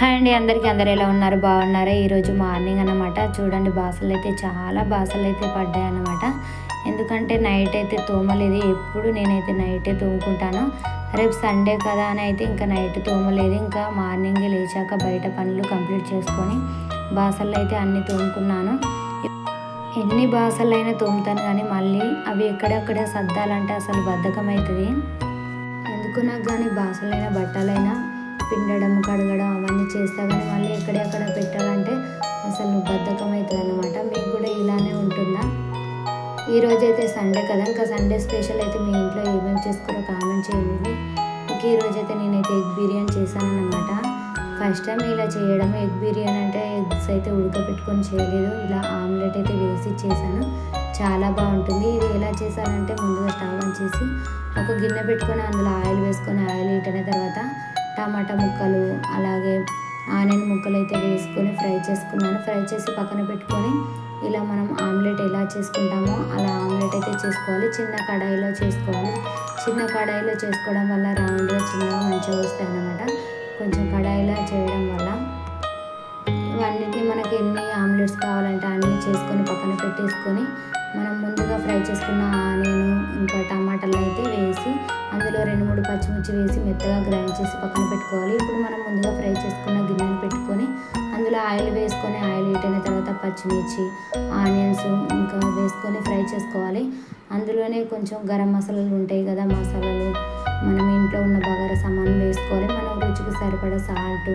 Hi అండి అందరికీ అందరు ఎలా ఉన్నారు? బాగున్నారా? ఈరోజు మార్నింగ్ అనమాట చూడండి బాసలు అయితే చాలా బాసలు అయితే పడ్డాయి అనమాట ఎందుకంటే నైట్ అయితే తోమలేదు. ఎప్పుడు నేనైతే నైటే తోముకుంటాను రేపు సండే కదా అని అయితే ఇంకా నైట్ తోమలేదు. ఇంకా మార్నింగ్ లేచాక బయట పనులు కంప్లీట్ చేసుకొని బాసలు అయితే అన్నీ తోముకున్నాను. ఎన్ని బాసలు అయినా తోముతాను కానీ మళ్ళీ అవి ఎక్కడెక్కడ సర్దాలంటే అసలు బద్ధకం అవుతుంది ఎందుకు నాకు కానీ బాసలైనా బట్టలైనా పిండడం కడగడం అవన్నీ చేస్తా కానీ మళ్ళీ ఎక్కడెక్కడ పెట్టాలంటే అసలు బద్ధకం అవుతుంది అనమాట మీకు కూడా ఇలానే ఉంటుందా? ఈరోజు అయితే సండే కదా ఇంకా సండే స్పెషల్ అయితే మీ ఇంట్లో ఏమేమి చేసుకోరో కామెంట్ చేయండి. ఇంకా ఈరోజు అయితే నేనైతే ఎగ్ బిర్యానీ చేశాను అనమాట ఫస్ట్ టైం ఇలా చేయడం. ఎగ్ బిర్యానీ అంటే ఎగ్స్ అయితే ఉడకబెట్టుకొని చేయలేదు. ఇలా ఆమ్లెట్ అయితే వేసి చేశాను. చాలా బాగుంటుంది. ఇది ఎలా చేశానంటే ముందుగా స్టవ్ ఆన్ చేసి ఒక గిన్నె పెట్టుకొని అందులో ఆయిల్ వేసుకొని ఆయిల్ హీట్ తర్వాత టమాటా ముక్కలు అలాగే ఆనియన్ ముక్కలు అయితే వేసుకొని ఫ్రై చేసుకున్నాను. ఫ్రై చేసి పక్కన పెట్టుకొని ఇలా మనం ఆమ్లెట్ ఎలా చేసుకుంటామో అలా ఆమ్లెట్ అయితే చేసుకోవాలి. చిన్న కడాయిలో చేసుకోవాలి. చిన్న కడాయిలో చేసుకోవడం వల్ల రౌండ్గా చిన్నగా మంచిగా వస్తాయి అన్నమాట. కొంచెం కడాయిలో చేయడం వల్ల ఇవన్నిటిని మనకి ఎన్ని ఆమ్లెట్స్ కావాలంటే అన్నీ చేసుకొని పక్కన పెట్టేసుకొని మనం ముందుగా ఫ్రై చేసుకున్న ఆనియన్ ఇంకా టమాటాలు అయితే వేసి అందులో రెండు మూడు పచ్చిమిర్చి వేసి మెత్తగా గ్రైండ్ చేసి పక్కన పెట్టుకోవాలి. ఇప్పుడు మనం ముందుగా ఫ్రై చేసుకున్న గిన్నెను పెట్టుకొని అందులో ఆయిల్ వేసుకొని ఆయిల్ హీట్ అయిన తర్వాత పచ్చిమిర్చి ఆనియన్స్ ఇంకా వేసుకొని ఫ్రై చేసుకోవాలి. అందులోనే కొంచెం గరం మసాలాలు ఉంటాయి కదా మసాలాలు. మనం ఇంట్లో ఉన్న బగార సామాన్లు వేసుకోవాలి మనం రుచికి సరిపడా సాల్ట్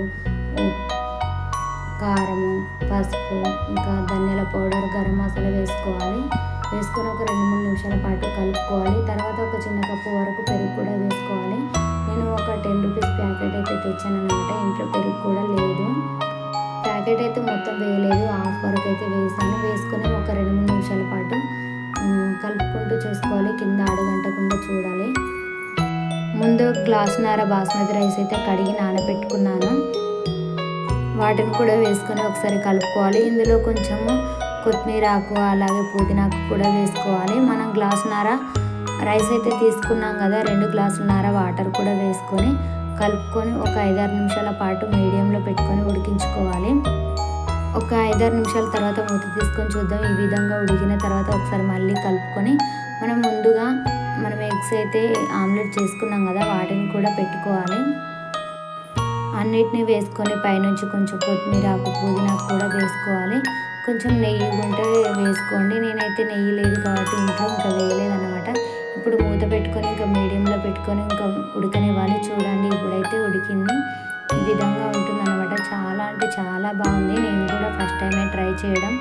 కారము పసుపు ఇంకా ధనియాల పౌడర్ గరం మసాలా వేసుకోవాలి. వేసుకొని ఒక రెండు మూడు నిమిషాల పాటు కలుపుకోవాలి. తర్వాత ఒక చిన్న కప్పు వరకు పెరుగు కూడా వేసుకోవాలి. నేను ఒక టెన్ రూపీస్ ప్యాకెట్ అయితే తెచ్చాను అనమాట ఇంట్లో పెరుగు కూడా లేదు. ప్యాకెట్ అయితే మొత్తం వేయలేదు. హాఫ్ వరకు అయితే వేసాను. వేసుకొని ఒక రెండు మూడు నిమిషాల పాటు కలుపుకుంటూ చేసుకోవాలి. కింద అడగంటకుండా చూడాలి. ముందు గ్లాసున్నర బాస్మతి రైస్ అయితే కడిగి నానబెట్టుకున్నాను. వాటిని కూడా వేసుకొని ఒకసారి కలుపుకోవాలి. ఇందులో కొంచెము కొత్తిమీర ఆకు అలాగే పుదీనాకు కూడా వేసుకోవాలి. మనం గ్లాసున్నర రైస్ అయితే తీసుకున్నాం కదా రెండు గ్లాసున్నర వాటర్ కూడా వేసుకొని కలుపుకొని ఒక ఐదారు నిమిషాల పాటు మీడియంలో పెట్టుకొని ఉడికించుకోవాలి. ఒక ఐదారు నిమిషాల తర్వాత మూత తీసుకొని చూద్దాం ఈ విధంగా ఉడికిన తర్వాత ఒకసారి మళ్ళీ కలుపుకొని మనం ముందుగా మనం ఎగ్స్ అయితే ఆమ్లెట్ చేసుకున్నాం కదా వాటిని కూడా పెట్టుకోవాలి. అన్నిటినీ వేసుకొని పైనుంచి కొంచెం కొత్తిమీర ఆకు పుదీనాకు కూడా వేసుకోవాలి. కొంచెం నెయ్యి ఉంటే వేసుకోండి. నేనైతే నెయ్యి లేదు కాబట్టి ఇంట్లో ఇంకా వేయలేదన్నమాట. ఇప్పుడు మూత పెట్టుకొని ఇంకా మీడియంలో పెట్టుకొని ఇంకా ఉడకనివ్వాలి. చూడండి ఇప్పుడైతే ఉడికింది. ఈ విధంగా ఉంటుందన్నమాట. చాలా అంటే చాలా బాగుంది. నేను కూడా ఫస్ట్ టైమే ట్రై చేయడం.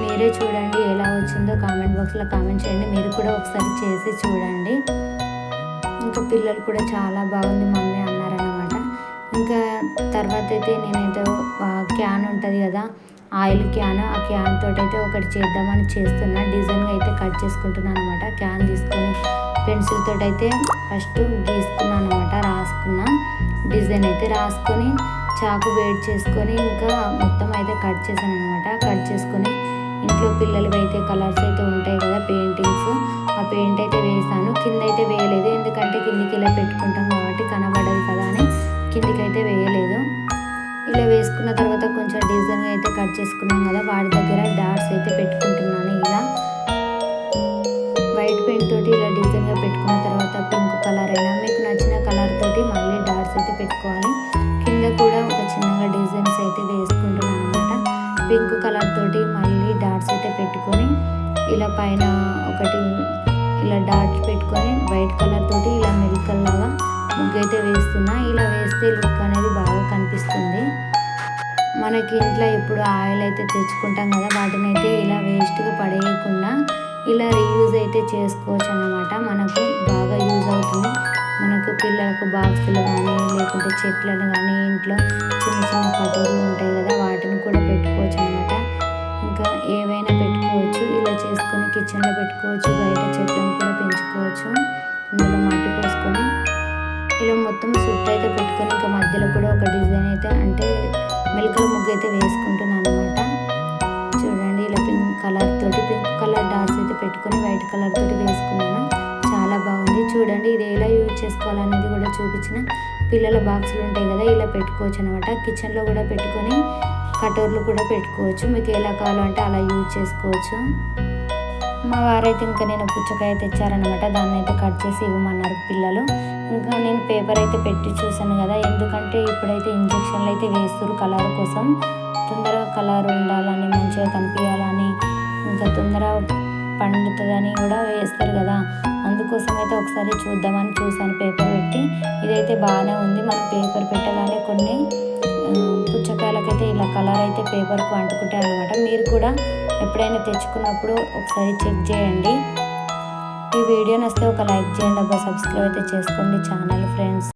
మీరే చూడండి ఎలా వచ్చిందో కామెంట్ బాక్స్లో కామెంట్ చేయండి. మీరు కూడా ఒకసారి చేసి చూడండి. ఇంకా పిల్లలు కూడా చాలా బాగుంది మమ్మీ అన్నారన్నమాట. ఇంకా తర్వాత అయితే నేనైతే క్యాన్ ఉంటుంది కదా ఆయిల్ క్యాన్ ఆ క్యాన్ తోటి అయితే ఒకటి చేద్దామని చేస్తున్నా. డిజైన్గా అయితే కట్ చేసుకుంటున్నాను అనమాట క్యాన్ తీసుకొని పెన్సిల్ తోటి అయితే ఫస్ట్ గీసుకున్నాను అనమాట రాసుకున్నా. డిజైన్ అయితే రాసుకొని చాకు వేడి చేసుకొని ఇంకా మొత్తం అయితే కట్ చేశాను అనమాట కట్ చేసుకొని ఇంట్లో పిల్లలకి అయితే కలర్స్ అయితే ఉంటాయి కదా పెయింటింగ్స్. ఆ పెయింట్ అయితే వేసాను కింద అయితే వేయలేదు. ఎందుకంటే కిందికి ఇలా పెట్టుకుంటాం కాబట్టి కనబడదు కదా అని కిందికి అయితే వేయలేదు. కట్ చేసుకున్నాం కదా వాడి దగ్గర డాట్స్ అయితే పెట్టుకుంటున్నాను ఇలా. వైట్ పెయింట్ తోటి ఇలా డిజైన్గా పెట్టుకున్న తర్వాత పింక్ కలర్ అయినా మీకు నచ్చిన కలర్ తోటి మళ్ళీ డాట్స్ అయితే పెట్టుకోవాలి. కింద కూడా ఒక చిన్నగా డిజైన్స్ అయితే వేసుకుంటున్నాను అనమాట పింక్ కలర్ తోటి మళ్ళీ డాట్స్ అయితే పెట్టుకొని ఇలా పైన ఒకటి ఇలా డాట్స్ పెట్టుకొని వైట్ కలర్ తోటి ఇలా మెరికల్ లాగా ముగ్గు అయితే వేస్తున్నా. ఇలా వేస్తే లుక్ అనేది బాగా కనిపిస్తుంది. మనకి ఇంట్లో ఇప్పుడు ఆయిల్ అయితే తెచ్చుకుంటాం కదా వాటిని అయితే ఇలా వేస్ట్గా పడేయకుండా ఇలా రీయూజ్ అయితే చేసుకోవచ్చు అనమాట మనకు బాగా యూజ్ అవుతుంది. మనకు పిల్లలకు బాక్సులు కానీ లేకుంటే చెట్లను కానీ ఇంట్లో చిన్న చిన్న కటోర్లు ఉంటాయి కదా వాటిని కూడా పెట్టుకోవచ్చు అనమాట ఇంకా ఏవైనా పెట్టుకోవచ్చు. ఇలా చేసుకొని కిచెన్లో పెట్టుకోవచ్చు. బయట చెట్లను కూడా పెంచుకోవచ్చు. ఇందులో మట్టి పోసుకొని ఇలా మొత్తం సుట్టు అయితే పెట్టుకొని ఇంకా మధ్యలో కూడా ఒక డిజైన్ అయితే అంటే మెలకల ముగ్గు అయితే వేసుకుంటున్నాను అనమాట చూడండి ఇలా పింక్ కలర్ తోటి పింక్ కలర్ డాట్స్ అయితే పెట్టుకొని వైట్ కలర్ తోటి వేసుకున్నాను. చాలా బాగుంది. చూడండి ఇది ఎలా యూజ్ చేసుకోవాలనేది కూడా చూపించిన పిల్లల బాక్సులు ఉంటాయి కదా ఇలా పెట్టుకోవచ్చు అనమాట కిచెన్లో కూడా పెట్టుకొని కటోర్లు కూడా పెట్టుకోవచ్చు. మీకు ఎలా కావాలంటే అలా యూజ్ చేసుకోవచ్చు. మా వారైతే ఇంకా నేను పుచ్చకాయ తెచ్చారనమాట దాన్ని అయితే కట్ చేసి ఇవ్వమన్నారు పిల్లలు. ఇంకా నేను పేపర్ అయితే పెట్టి చూశాను కదా ఎందుకంటే ఇప్పుడైతే ఇంజక్షన్లు అయితే వేస్తారు కలర్ కోసం. తొందరగా కలర్ ఉండాలని మంచిగా కనిపించాలని ఇంకా తొందర పండుతుందని కూడా వేస్తారు కదా. అందుకోసం అయితే ఒకసారి చూద్దామని చూసాను పేపర్ పెట్టి. ఇదైతే బాగానే ఉంది మనం పేపర్ పెట్టగానే కొన్ని పుచ్చకాయలకైతే ఇలా కలర్ అయితే పేపర్కు అంటుకుంటాయి అనమాట మీరు కూడా ఎప్పుడైనా తెచ్చుకున్నప్పుడు ఒకసారి చెక్ చేయండి. ఈ వీడియో నచ్చితే ఒక లైక్ చేయండి అబ్బా. సబ్స్క్రైబ్ అయితే చేసుకోండి ఛానల్ ఫ్రెండ్స్.